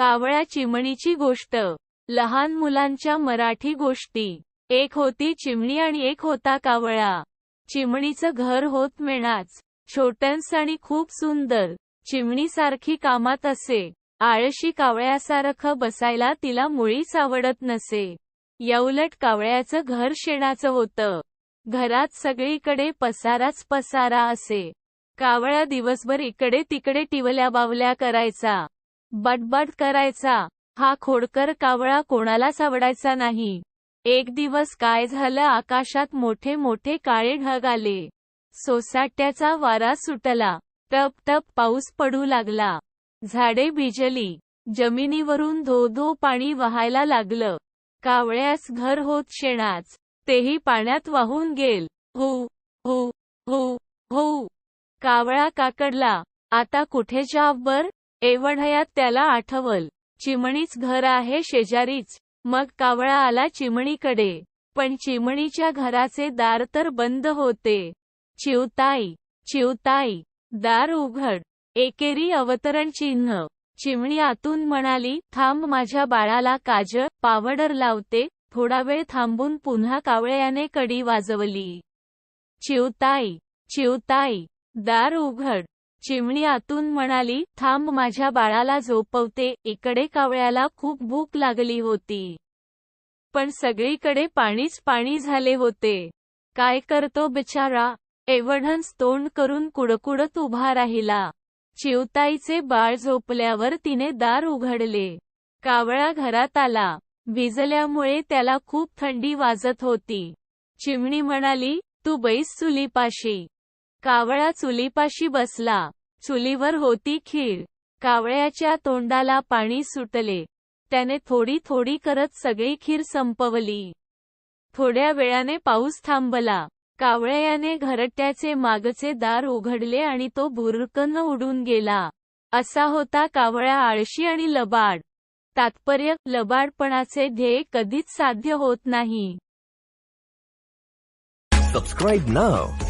कावळ्या चिमणीची गोष्ट. लहान मुलांच्या मराठी गोष्टी. एक होती चिमणी आणि एक होता कावळा. चिमणीचं घर होत मेणाच. छोटंस आणि खूप सुंदर. चिमणीसारखी कामात असे. आळशी कावळ्यासारखं बसायला तिला मुळीच आवडत नसे. याउलट कावळ्याचं घर शेणाचं होतं. घरात सगळीकडे पसाराच पसारा असे. कावळा दिवसभर इकडे तिकडे टिवल्या बावल्या करायचा. बटबट करायचा. हा खोडकर कावळा कोणालाच आवडायचा नाही. एक दिवस काय झालं आकाशात मोठे मोठे काळे ढग आले. सोसाट्याचा वारा सुटला. टप टप पाऊस पडू लागला. झाडे भिजली. जमिनीवरून धो धो पाणी वाहायला लागलं. कावळ्यास घर होत शेणाच. तेही पाण्यात वाहून गेल. हो हो हो हो. कावळा काकडला. आता कुठे जाव बर? एवढ्यात त्याला आठवल चिमणीच घर आहे शेजारीच मग कावळा आला चिमणीकडे पण चिमणीच्या घराचे दार तर बंद होते. चिवताई चिवताई दार उघड एकेरी अवतरण चिन्ह चिमणी आतून म्हणाली थांब माझ्या बाळाला काजळ पावडर लावते थोडा वेळ थांबून पुन्हा कावळ्याने कडी वाजवली. चिवताई चिवताई दार उघड चिमणी आतून म्हणाली थांब माझ्या बाळाला झोपवते. इकडे कावळ्याला खूप भूक लागली होती. पण सगळीकडे पाणीच पाणी झाले होते. काय करतो बिचारा? एवढंच तोंड करून कुडकुडत उभा राहिला. चिवताईचे बाळ झोपल्यावर तिने दार उघडले. कावळा घरात आला. भिजल्यामुळे त्याला खूप थंडी वाजत होती. चिमणी म्हणाली तू बैस चुलीपाशी. कावळा चुलीपाशी बसला. चुलीवर होती खीर. कावळ्याच्या तोंडाला पाणी सुटले. त्याने थोडी थोडी करत सगळी खीर संपवली. थोड्या वेळाने पाऊस थांबला. कावळ्याने घरट्याचे मागचे दार उघडले आणि तो भुरकन उडून गेला. असा होता कावळ्या आळशी आणि लबाड. तात्पर्य लबाडपणाचे ध्येय कधीच साध्य होत नाही. Subscribe now.